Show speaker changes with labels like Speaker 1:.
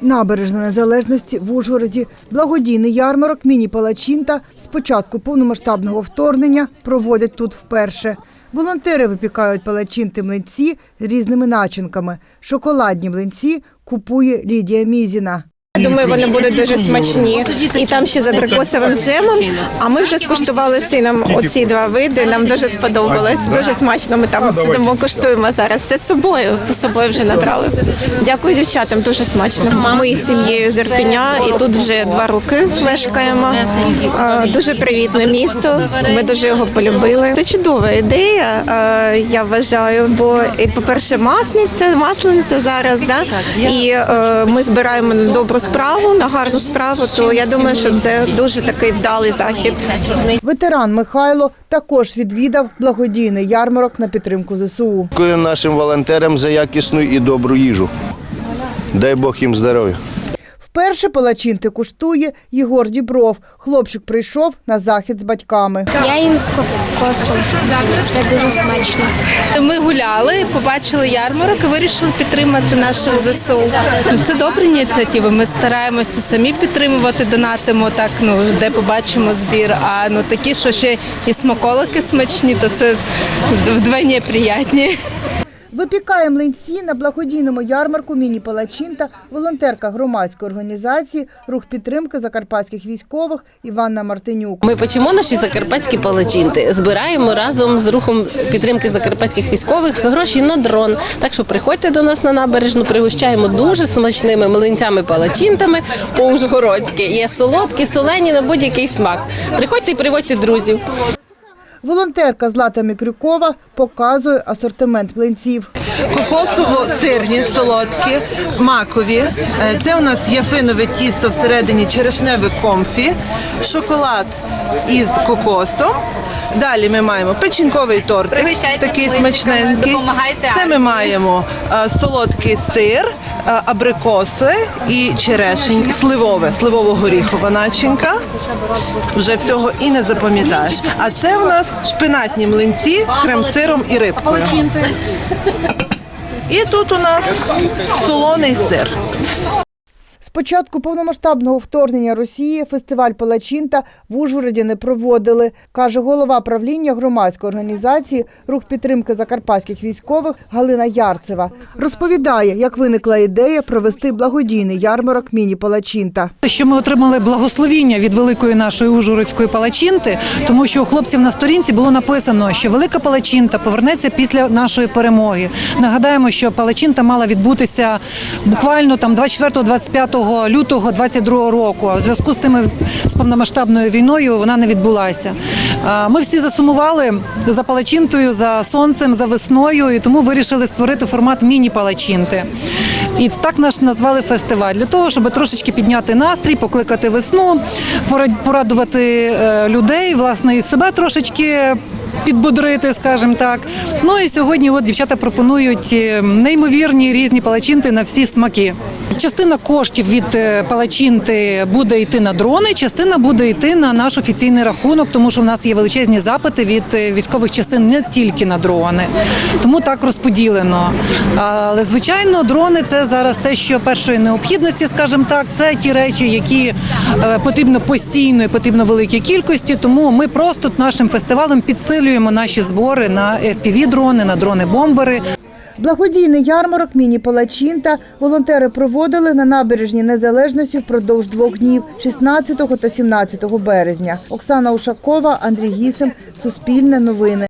Speaker 1: Набережна незалежності в Ужгороді. Благодійний ярмарок міні Палачинта з початку повномасштабного вторгнення проводять тут вперше. Волонтери випікають палачинти млинці з різними начинками. Шоколадні млинці купує Лідія Мізіна.
Speaker 2: Думаю, вони будуть дуже смачні. І там ще з абрикосовим джемом. А ми вже скуштували з сином оці два види. Нам дуже сподобалось. Дуже смачно. Ми там сидимо, куштуємо зараз. Це з собою. Це з собою вже набрали. Дякую дівчатам, дуже смачно. Ми із сім'єю з Ірпеня, і тут вже два роки мешкаємо. Дуже привітне місто. Ми дуже його полюбили. Це чудова ідея, я вважаю. Бо і, по-перше, масниця, маслениця зараз, да? і е, ми збираємо на добру справу, на гарну справу. То я думаю, що це дуже такий вдалий захід.
Speaker 1: Ветеран Михайло також відвідав благодійний ярмарок на підтримку ЗСУ.
Speaker 3: Дякую нашим волонтерам за якісну і добру їжу. Дай Бог їм здоров'я.
Speaker 1: Вперше палачинти куштує Єгор Дібров. Хлопчик прийшов на захід з батьками.
Speaker 4: Я їм з кокосом. Це дуже смачно.
Speaker 5: Ми гуляли, побачили ярмарок і вирішили підтримати наших ЗСУ. Це добрі ініціативи. Ми стараємося самі підтримувати, донатимо так, ну де побачимо збір. А ну такі, що ще і смаколики смачні, то це вдвойні приятні.
Speaker 1: Випікає млинці на благодійному ярмарку міні Палачинта волонтерка громадської організації Рух підтримки закарпатських військових Іванна Мартинюк.
Speaker 6: Ми печемо наші закарпатські палачинти, збираємо разом з рухом підтримки закарпатських військових гроші на дрон. Так що приходьте до нас на набережну, пригощаємо дуже смачними млинцями палачинтами по ужгородськи. Є солодкі, солені на будь-який смак. Приходьте і приводьте друзів.
Speaker 1: Волонтерка Злата Мікрюкова показує асортимент млинців.
Speaker 7: Кокосово-сирні, солодкі, макові. Е, Це у нас яфинове тісто всередині черешневе комфі, шоколад із кокосом. Далі ми маємо печінковий тортик, такий смачненький. Це ми маємо е, солодкий сир, е, абрикоси і черешень, сливове, сливово-горіхова начинка. Вже всього і не запам'ятаєш. А це у нас шпинатні млинці з крем-сиром і рибкою. І тут у нас солоний сир.
Speaker 1: Початку повномасштабного вторгнення Росії фестиваль Палачинта в Ужгороді не проводили, каже голова правління громадської організації Рух підтримки закарпатських військових Галина Ярцева. Розповідає, як виникла ідея провести благодійний ярмарок міні Палачинта.
Speaker 8: Що ми отримали благословіння від великої нашої ужгородської палачинти, тому що у хлопців на сторінці було написано, що велика палачинта повернеться після нашої перемоги. Нагадаємо, що палачинта мала відбутися буквально там 24-25 лютого 22 року. А в зв'язку з тими з повномасштабною війною вона не відбулася. Ми всі засумували за палачинтою, за сонцем, за весною, і тому вирішили створити формат міні-палачинти. І так наш назвали фестиваль для того, щоб трошечки підняти настрій, покликати весну, порад- порадувати е, людей, власне, і себе трошечки. Підбодрити, скажімо так. Ну і сьогодні от дівчата пропонують е, неймовірні різні палачинти на всі смаки. Частина коштів від е, палачинти буде йти на дрони, частина буде йти на наш офіційний рахунок, тому що в нас є величезні запити від е, військових частин не тільки на дрони. Тому так розподілено. Але звичайно, дрони це зараз те, що першої необхідності, скажімо так, це ті речі, які е, потрібно постійно і потрібно великій кількості. Тому ми просто нашим фестивалем підсилюємо наші збори на FPV-дрони, на дрони-бомбери.
Speaker 1: Благодійний ярмарок міні Палачинта волонтери проводили на набережні Незалежності впродовж двох днів 16 та 17 березня. Оксана Ушакова, Андрій Гісем, Суспільне новини.